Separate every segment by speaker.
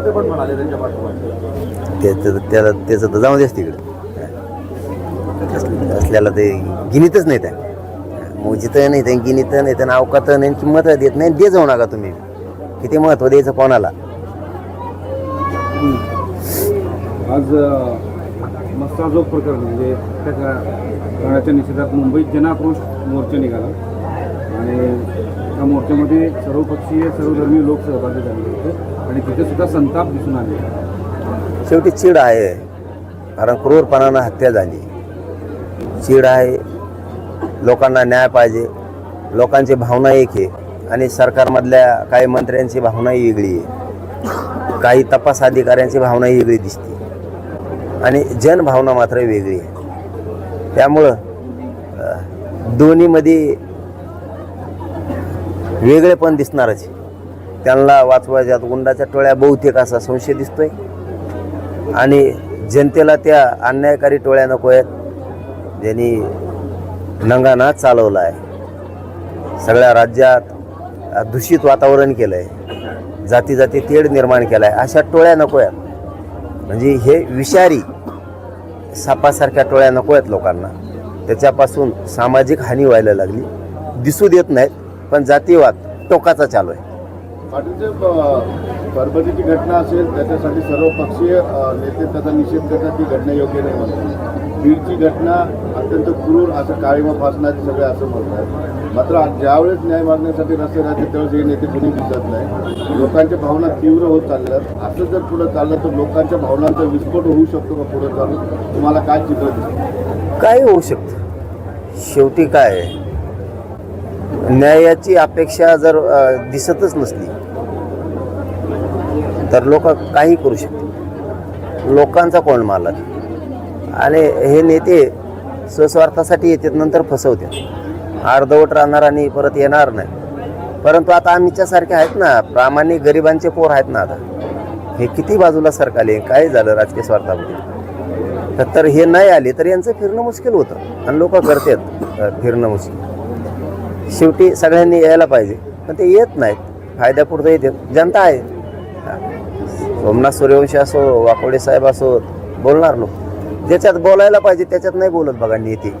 Speaker 1: कार्यकर्ते पण म्हणाले त्यांच्या पाठोपाठ.
Speaker 2: त्याचं त्याला त्याचं तर जाऊ देस तिकडे. असल्या- असल्याला ते गिनीतच नाही त्या. मोजित नाही त्या गिनीत नाही त्या अवकात नाही किंमत देत नाही. दे जाऊ नका तुम्ही. किती महत्त्व द्यायचं कोणाला?
Speaker 3: आज मस्ता जो प्रकरण म्हणजे त्याच्या निषेधात मुंबईत जनाक्रोश मोर्चा निघाला. आणि त्या मोर्चामध्ये सर्वपक्षीय सर्वधर्मीय लोक सहभागी झाले होते. आणि तिथे सुद्धा संताप दिसून आले.
Speaker 2: शेवटी चीड आहे. कारण क्रूरपणानं हत्या झाली. चीड आहे. लोकांना न्याय पाहिजे. लोकांची भावना एक आहे. आणि सरकारमधल्या काही मंत्र्यांची भावनाही वेगळी आहे. काही तपास अधिकाऱ्यांची भावनाही वेगळी दिसते. आणि जनभावना मात्र वेगळी आहे. त्यामुळं दोन्हीमध्ये वेगळेपण दिसणारच आहे. त्यांना वाचवायच्यात गुंडाच्या टोळ्या बहुतेक असा संशय दिसतोय. आणि जनतेला त्या अन्यायकारी टोळ्या नको आहेत. ज्यांनी नंगाना चालवला आहे. सगळ्या राज्यात दूषित वातावरण केलं आहे जाती जाती तेढ निर्माण केला आहे अशा टोळ्या नको आहेत. म्हणजे हे विषारी सापासारख्या टोळ्या नको आहेत लोकांना. त्याच्यापासून सामाजिक हानी व्हायला लागली. दिसू देत नाहीत पण जातीवाद टोकाचा चालू आहे.
Speaker 4: पाटील परभणीची घटना असेल त्याच्यासाठी सर्व पक्षीय नेते त्याचा निषेध करतात ती घटना योग्य नाही म्हणतात. बीडची घटना अत्यंत क्रूर असं काळीमा फासणारी सगळे असं म्हणतात. मात्र ज्यावेळेस न्याय मागण्यासाठी रस्ते राहते त्यावेळेस हे नेते कुणी दिसत नाही. लोकांच्या भावना तीव्र होत चालल्यात. असं जर पुढे चाललं तर लोकांच्या भावनांचा विस्फोट होऊ शकतो का पुढे चालून? तुम्हाला काय चित्र दिसतं?
Speaker 2: काय होऊ शकतं. शेवटी काय आहे? न्यायाची अपेक्षा जर दिसतच नसली तर लोक काही करू शकतील. लोकांचा कोण मालक? आणि हे नेते स्वस्वार्थासाठी येतात नंतर फसवतात. अर्धवट राहणार आणि परत येणार नाही. परंतु आता आमच्यासारखे आहेत ना प्रामाणिक गरिबांचे पोर आहेत ना आता. हे किती बाजूला सरकारले काय झालं राजकीय स्वार्थामध्ये? तर- हे नाही आले तर यांचं फिरणं मुश्किल होतं. आणि लोक करतात फिरणं मुश्किल. शेवटी सगळ्यांनी यायला पाहिजे. पण ते येत नाहीत. फायद्यापुरतं येतात. जनता आहे. सोमनाथ सूर्यवंशी असो वाकोडे साहेब असो बोलणार लोक ज्याच्यात बोलायला पाहिजे त्याच्यात नाही बोलत बघा नेते.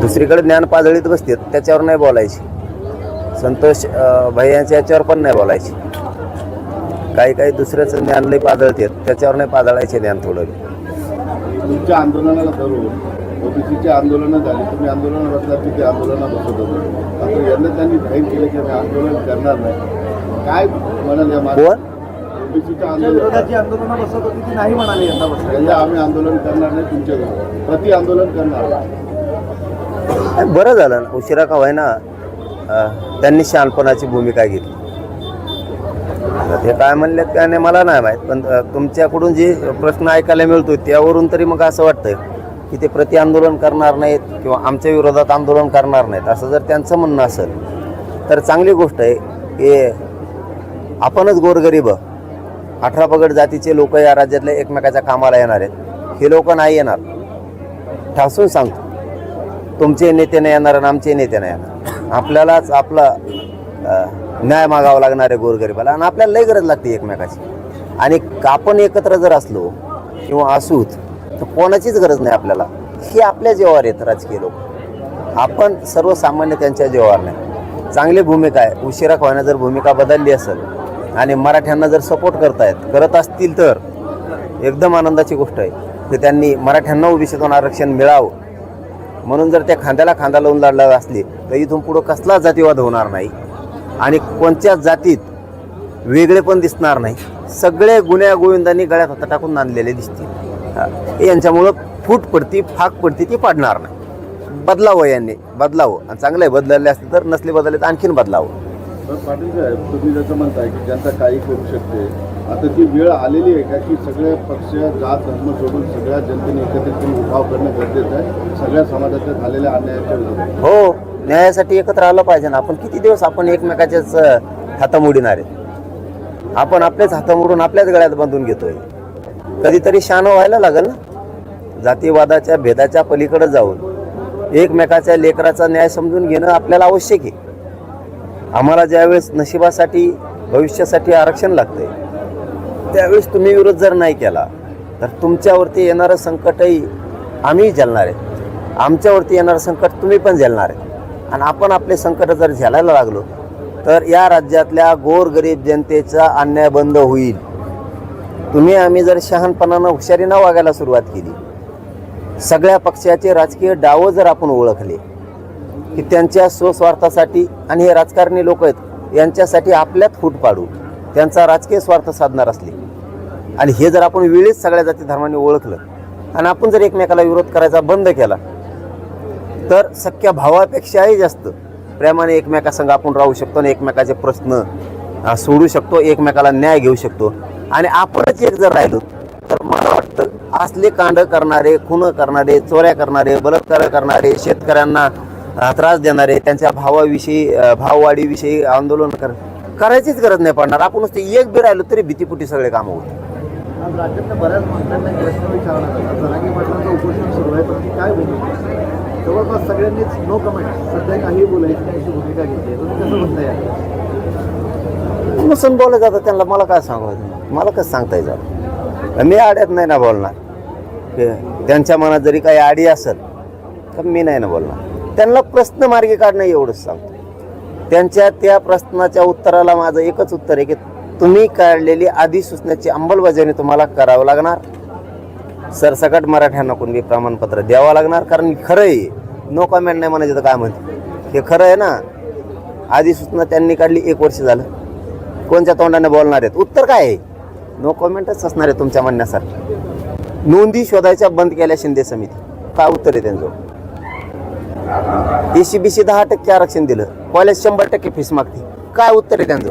Speaker 2: दुसरीकडे ज्ञान पाजळीत बसते त्याच्यावर नाही बोलायची. संतोष भाई याच्यावर पण नाही बोलायची. काही काही दुसऱ्याचं ज्ञान लई पाजळतात त्याच्यावर नाही पाजळायचे ज्ञान थोडं.
Speaker 4: तुमच्या आंदोलनाला धरून ओबीसीची आंदोलनं झाली तुम्ही आंदोलन बसलात की ते आंदोलनं बसत होतं. आता यांना त्यांनी जाहीर केलं की आम्ही आंदोलन करणार नाही. काय म्हणाल या
Speaker 2: कोण?
Speaker 4: ओबीसीच्या
Speaker 1: त्या विरोधात
Speaker 4: आंदोलन
Speaker 1: जी आंदोलनं बसत होती ती नाही म्हणाली यंदा बसली
Speaker 4: यंदा आम्ही आंदोलन करणार नाही तुमच्या विरोधात प्रति आंदोलन करणार
Speaker 2: आणि बरं झालं ना. उशिरा का व्हायना अं, त्यांनी शहाणपणाची भूमिका घेतली. आता ते काय म्हणलेत काय नाही मला नाही माहीत. पण अं, तुमच्याकडून जे प्रश्न ऐकायला मिळतो त्यावरून तरी मग असं वाटतं की ते प्रति आंदोलन करणार नाहीत किंवा आमच्या विरोधात आंदोलन करणार नाहीत. असं जर त्यांचं म्हणणं असेल तर चांगली गोष्ट आहे. की आपणच गोरगरीब. अठरा पगड जातीचे लोक या राज्यातल्या एकमेकाच्या कामाला येणार आहेत. हे लोक नाही येणार. ठासून सांगतो. तुमचे नेते नाही येणार आणि आमचे नेते नाही येणार. आपल्यालाच आपला न्याय मागावा लागणार आहे गोरगरिबाला आणि आपल्याला लई गरज लागते एकमेकाची. आणि आपण एकत्र जर असलो किंवा असूच तर कोणाचीच गरज नाही आपल्याला. हे आपल्या जीवावर आहेत राजकीय लोक. आपण सर्वसामान्य त्यांच्या जेव्हार नाही. चांगली भूमिका आहे. उशिरा खोण्यानं जर भूमिका बदलली असेल आणि मराठ्यांना जर सपोर्ट करतायत करत असतील तर एकदम आनंदाची गोष्ट आहे. की त्यांनी मराठ्यांना ओबीसीतून आरक्षण मिळावं. म्हणून जर त्या खांद्याला खांदा लावून लढला असली तर इथून पुढं कसलाच जातीवाद होणार नाही. आणि कोणत्याच जातीत वेगळे पण दिसणार नाही. सगळे गुन्ह्या गोविंदांनी गळ्यात हात टाकून नांदलेले दिसतील. यांच्यामुळं फूट पडती फाक पडती ती पाडणार नाही. बदलावं यांनी बदलावं. आणि चांगलं आहे बदलले असते तर नसले बदलले तर आणखीन बदलावं.
Speaker 4: पाटील साहेब तुम्ही जसं म्हणताय की जनता काही करू शकते. आता ती वेळ आलेली आहे का की सगळे पक्ष जात धर्म सोडून सगळ्या जनतेने एकत्रित उठाव करणं गरजेचं आहे? सगळ्या समाजाच्या झालेल्या अन्यायाच्या विरोधात.
Speaker 2: हो न्यायासाठी एकत्र आलं पाहिजे ना. आपण किती दिवस आपण एकमेकाच्याच अ, मोडणार आहेत? आपण आपलेच हातामुडून आपल्याच गळ्यात बांधून घेतोय. कधीतरी शान व्हायला लागेल ना. जातीवादाच्या भेदाच्या पलीकडे जाऊन एकमेकाच्या लेकराचा न्याय समजून घेणं आपल्याला आवश्यक आहे. आम्हाला ज्यावेळेस नशिबासाठी भविष्यासाठी आरक्षण लागतंय त्यावेळेस तुम्ही विरोध जर नाही केला तर तुमच्यावरती येणारं संकटही आम्ही झेलणार आहे. आमच्यावरती येणारं संकट तुम्ही पण झेलणार आहे. आणि आपण आपले संकट जर झेलायला लागलो तर या राज्यातल्या गोरगरीब जनतेचा अन्याय बंद होईल. तुम्ही आम्ही जर शहाणपणानं हुशारीनं वागायला सुरुवात केली सगळ्या पक्षाचे राजकीय डावं जर आपण ओळखले की त्यांच्या स्वस्वार्थासाठी आणि हे राजकारणी लोक आहेत यांच्यासाठी आपल्यात फूट पाडू. त्यांचा राजकीय स्वार्थ साधणार असले. आणि हे जर आपण वेळीच सगळ्या जाती धर्मांनी ओळखलं आणि आपण जर एकमेकाला विरोध करायचा बंद केला तर सख्या भावापेक्षाही जास्त प्रेमाने एकमेकासंग आपण राहू शकतो आणि एकमेकाचे प्रश्न सोडू शकतो एकमेकाला न्याय घेऊ शकतो. आणि आपणच एक जर राहिलो तर मला वाटतं असले कांड करणारे खून करणारे चोऱ्या करणारे बलात्कार करणारे शेतकऱ्यांना त्रास देणारे त्यांच्या भावाविषयी भाववाढीविषयी आंदोलन कर करायचीच गरज नाही पडणार. आपण नुसते एक बी राहिलो तरी भीतीपुटी सगळे कामं होते
Speaker 1: जवळपास सगळ्यांनीच नो कमेंट सध्या काही बोलायची नाही अशी भूमिका घेतली तुम्ही कसं म्हणता यार
Speaker 2: नसून बोलत जातं त्यांना मला काय सांगायचं? मला कसं सांगता येईल मी आड्यात नाही ना बोलणार. त्यांच्या मनात जरी काही आडी असेल तर मी नाही ना बोलणार. प्रश्न मार्गी काढणं एवढंच सांगतो. त्यांच्या त्या प्रश्नाच्या उत्तराला माझं एकच उत्तर आहे की तुम्ही काढलेली अधिसूचनाची अंमलबजावणी तुम्हाला करावं लागणार. सरसकट मराठ्यांना कोणते प्रमाणपत्र द्यावं लागणार कारण खरं आहे नो कमेंट नाही म्हणायचं तर काय म्हणते? हे खरं आहे ना. अधिसूचना त्यांनी काढली एक वर्ष झालं. कोणत्या तोंडाने बोलणार आहेत? उत्तर काय आहे? नो कॉमेंटच असणार आहे तुमच्या म्हणण्यासारखं. नोंदी शोधायच्या बंद केल्या शिंदे समिती. काय उत्तर आहे त्यांचं? एसीबीसी बी सी दहा टक्के आरक्षण दिलं. कॉलेज शंभर टक्के फीस मागते. काय उत्तर आहे त्यांचं?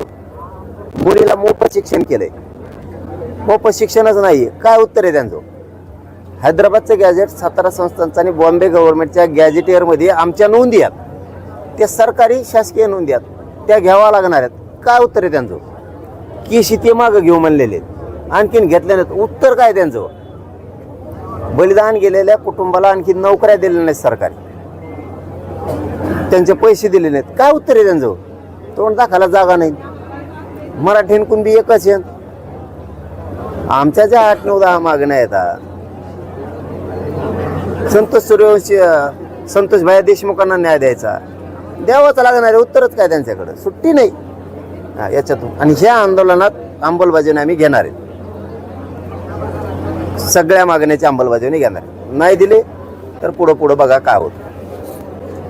Speaker 2: मुलीला मोफत शिक्षण केलंय. मोफत शिक्षणच नाही काय उत्तर आहे त्यांचं? हैदराबादचं गॅजेट सातारा संस्थांचं आणि बॉम्बे गव्हर्नमेंटच्या गॅजेटियरमध्ये आमच्या नोंदी आहेत. त्या सरकारी शासकीय नोंदी आहेत. त्या घ्याव्या लागणार आहेत. काय उत्तर आहे त्यांचं? की शिती मागं घेऊ म्हणलेले आहेत. आणखीन घेतले नाहीत उत्तर काय त्यांचं? बलिदान गेलेल्या कुटुंबाला आणखी नोकऱ्या दिलेल्या नाहीत सरकारी. त्यांचे पैसे दिले नाहीत. काय उत्तर आहे त्यांचं? तोंड दाखवायला जागा नाही. मराठीन कुणबी एकच आहे. आमच्या ज्या आठ नऊ दहा मागण्या येतात संतोष सूर्यवंशी संतोषभाई देशमुखांना न्याय द्यायचा. द्यावाच लागणार आहे उत्तरच काय त्यांच्याकडं? सुट्टी नाही. हा, याच्यातून. आणि ह्या आंदोलनात अंमलबजावणी आम्ही घेणार आहे. सगळ्या मागण्याची अंमलबजावणी घेणार नाही दिले तर पुढं पुढं बघा काय होतं.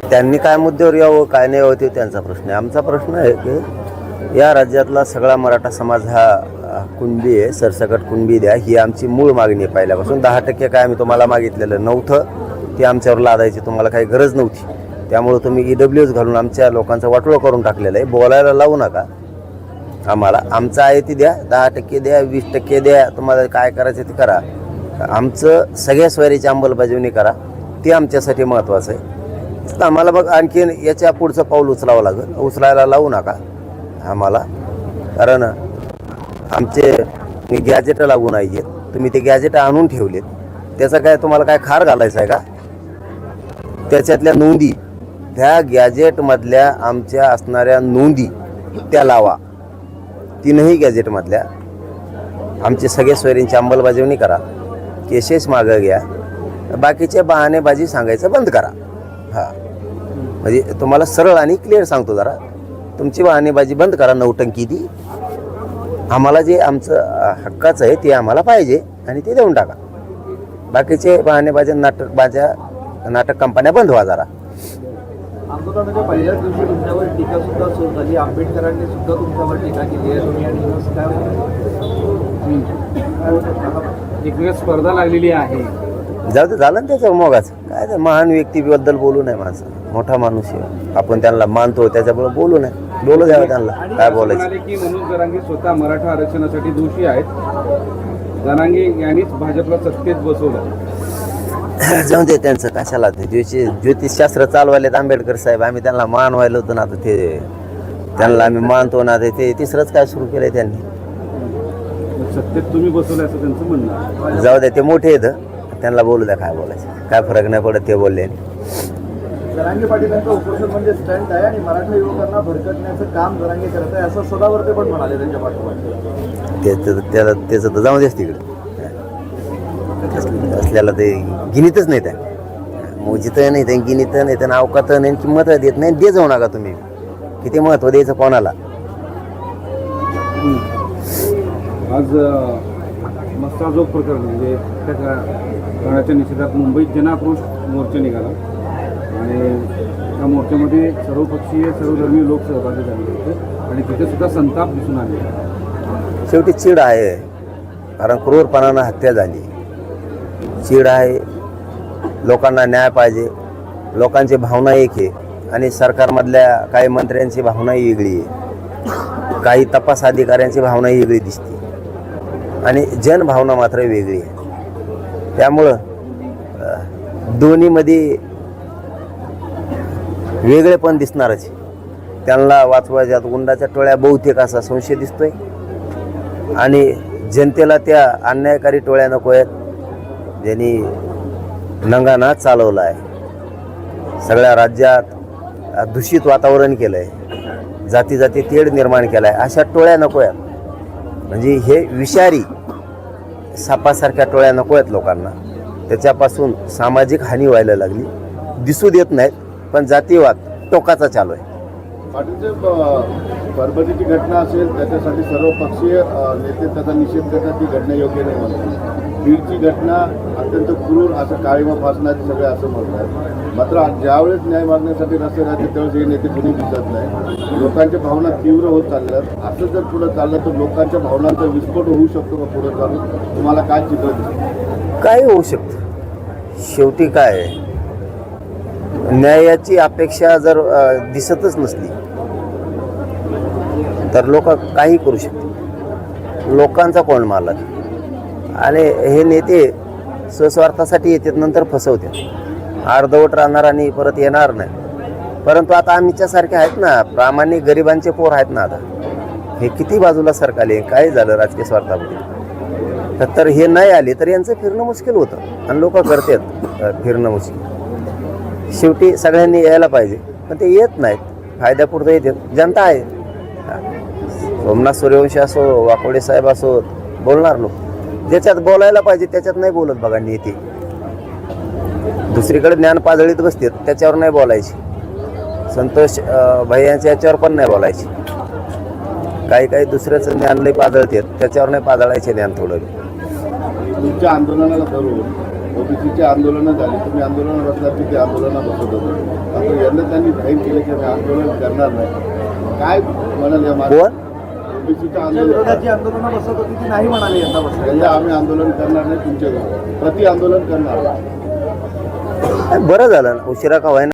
Speaker 2: त्यांनी काय मुद्द्यावर यावं काय नाही यावं ते त्यांचा प्रश्न आहे. आमचा प्रश्न आहे की या राज्यातला सगळा मराठा समाज हा कुणबी आहे सरसकट कुणबी द्या ही आमची मूळ मागणी आहे पहिल्यापासून. दहा टक्के काय आम्ही तुम्हाला मागितलेलं नव्हतं ते आमच्यावर लादायची तुम्हाला काही गरज नव्हती. त्यामुळं तुम्ही ई डब्ल्यू एस घालून आमच्या लोकांचं वाटोळं करून टाकलेलं आहे. बोलायला लावू नका. आम्हाला आमचं आहे ती द्या दहा टक्के द्या वीस टक्के द्या तुम्हाला काय करायचं ते करा. आमचं सगळ्या सोयरीची अंमलबजावणी करा. ते आमच्यासाठी महत्त्वाचं आहे. आम्हाला मग आणखीन याच्या पुढचं पाऊल उचलावं लागेल. उचलायला लावू नका आम्हाला. कारण आमचे गॅजेट लागू नाही आहेत तुम्ही ते गॅजेट आणून ठेवलेत. त्याचा काय तुम्हाला काय खार घालायचा आहे का? त्याच्यातल्या नोंदी त्या गॅजेटमधल्या आमच्या असणाऱ्या नोंदी त्या लावा. तीनही गॅजेटमधल्या आमचे सगळे सोयरींची अंमलबजावणी करा. केसेस मागं घ्या. बाकीचे बहाणेबाजी सांगायचं बंद करा. हां. म्हणजे तुम्हाला सरळ आणि क्लिअर सांगतो जरा. तुमची वाहनेबाजी बंद करा नौटंकी ती आम्हाला जे आमचं हक्काचं आहे ते आम्हाला पाहिजे आणि ते देऊन टाका. बाकीचे वाहनेबाजी नाटक बाजा नाटक कंपन्या बंद व्हा जरा.
Speaker 1: आंदोलनाच्या पहिल्याच दिवशी तुमच्यावर टीका सुद्धा सुरू झाली. आंबेडकरांनी सुद्धा तुमच्यावर टीका केली आहे. तुम्ही आणि काय?
Speaker 3: स्पर्धा लागलेली आहे.
Speaker 2: जाऊ दे झालं ना त्याचं मोगाच. काय ते महान व्यक्तीबद्दल बोलू नये माणसं. मोठा माणूस आहे. आपण त्यांना मानतो त्याच्यामुळे बोलू नये. बोलू द्यावं त्यांना. काय बोलायचं?
Speaker 3: म्हणाले की मनोज जरांगे स्वतः मराठा आरक्षणासाठी दोषी आहेत. जरांगे यांनीच भाजपला सत्तेत बसवलं.
Speaker 2: जाऊ दे त्यांचं कशाला ते? ज्योतिष ज्योतिषशास्त्र चालवायलेत आंबेडकर साहेब. आम्ही त्यांना मान व्हायला होतं ना आता ते त्यांना आम्ही मानतो ना ते- ते तिसरंच काय सुरू केलंय त्यांनी.
Speaker 3: सत्तेत तुम्ही बसवलं असं त्यांचं म्हणणं आहे.
Speaker 2: जाऊ दे ते मोठे आहेत. त्यांना बोलू द्या काय बोलायचं. काय फरक नाही पडत ते बोलले.
Speaker 1: जरांगे उपोषण म्हणजे स्टंट आहे आणि मराठा युवकांना भरकटण्याचं काम जरांगे करत आहे असं सदावर्ते पण म्हणाले त्यांच्या पाठोपाठ.
Speaker 2: त्याचं त्याला त्याचं तर जाऊ देस तिकडे. असल्याला ते गिनीतच नाही त्या मोजित नाही त्या गिनीत नाही त्या अवकात नाही किंमत देत नाही. दे जाऊ नका तुम्ही. किती महत्त्व द्यायचं कोणाला?
Speaker 3: आज मस्ताजोग प्रकरण म्हणजे त्या का- निषेधात मुंबईत जनाक्रोश मोर्चा निघाला. आणि त्या मोर्चामध्ये सर्वपक्षीय सर्वधर्मीय लोक सहभागी झाले होते. आणि तिथे सुद्धा संताप दिसून आले
Speaker 2: शेवटी चीड आहे कारण क्रूरपणानं हत्या झाली. चीड आहे लोकांना न्याय पाहिजे. लोकांची भावना एक आहे. आणि सरकारमधल्या काही मंत्र्यांची भावनाही वेगळी आहे. काही तपास अधिकाऱ्यांची भावनाही वेगळी दिसते. आणि जनभावना मात्र वेगळी आहे. त्यामुळं दोन्हीमध्ये वेगळेपण दिसणारच. त्यांना वाचवायच्यात गुंडाच्या टोळ्या बहुतेक असा संशय दिसतोय. आणि जनतेला त्या अन्यायकारी टोळ्या नको आहेत. ज्यांनी नंगाना चालवला आहे सगळ्या राज्यात दूषित वातावरण केलं आहे जाती जाती तेढ निर्माण केला आहे अशा टोळ्या नको आहेत. म्हणजे हे विषारी सापासारख्या टोळ्या नको आहेत लोकांना. त्याच्यापासून सामाजिक हानी व्हायला लागली. दिसू देत नाहीत पण जातीवाद टोकाचा चालू आहे.
Speaker 4: परभणीची घटना असेल त्याच्यासाठी सर्व पक्षीय नेते त्याचा निषेध करतात ती घटना योग्य नाही म्हणतात. बीडची घटना अत्यंत क्रूर असं काळीमा फासणारे सगळे असं म्हणतात. मात्र ज्यावेळेस न्याय मागण्यासाठी रस्ते राहते त्यावेळेस हे नेते कोणी दिसत नाही. लोकांच्या भावना तीव्र होत चालल्यात. असं जर पुढे चाललं तर लोकांच्या भावनांचा विस्फोट होऊ शकतो का पुढे चालून? तुम्हाला काय चित्र
Speaker 2: काय होऊ शकतं? शेवटी काय आहे? न्यायाची अपेक्षा जर दिसतच नसली तर लोक काही करू शकतील लोकांचा कोण मालक? आणि हे नेते स्वस्वार्थासाठी येतात नंतर फसवतात. अर्धवट राहणार आणि परत येणार नाही. परंतु आता आमच्यासारखे आहेत ना प्रामाणिक गरिबांचे पोर आहेत ना आता. हे किती बाजूला सरकारले काय झालं राजकीय स्वार्थामध्ये? तर- हे नाही आले तर यांचं फिरणं मुश्किल होतं. आणि लोक करतात फिरणं मुश्किल. शेवटी सगळ्यांनी यायला पाहिजे पण ते येत नाहीत. फायद्यापुरतं येतात जनता आहे. सोमनाथ सूर्यवंशी असो वाकोडे साहेब असो बोलणार लोक. ज्याच्यात बोलायला पाहिजे त्याच्यात नाही बोलत बघा नेते. दुसरीकडे ज्ञान पाजळीत बसतात त्याच्यावर नाही बोलायची. संतोष भैयांच्या याच्यावर पण नाही बोलायची. काही काही दुसऱ्याचं ज्ञान लई पाजळतात त्याच्यावर नाही पाजळायचे ज्ञान थोडं.
Speaker 4: तुमच्या आंदोलनाला धरून ओबीसीचे आंदोलनं झाली तुम्ही आंदोलन बसलात की ते आंदोलनं बसत होते. आता यंदा त्यांनी जाहीर केलं की आम्ही आंदोलन करणार नाही. काय म्हणाल ओबीसीचं आंदोलन
Speaker 1: जी आंदोलनं बसत होती ती नाही म्हणाली यंदा बसल्या
Speaker 4: यंदा आम्ही आंदोलन करणार नाही तुमच्या प्रति आंदोलन करणार.
Speaker 2: बरं झालं ना. उशिरा का व्हायना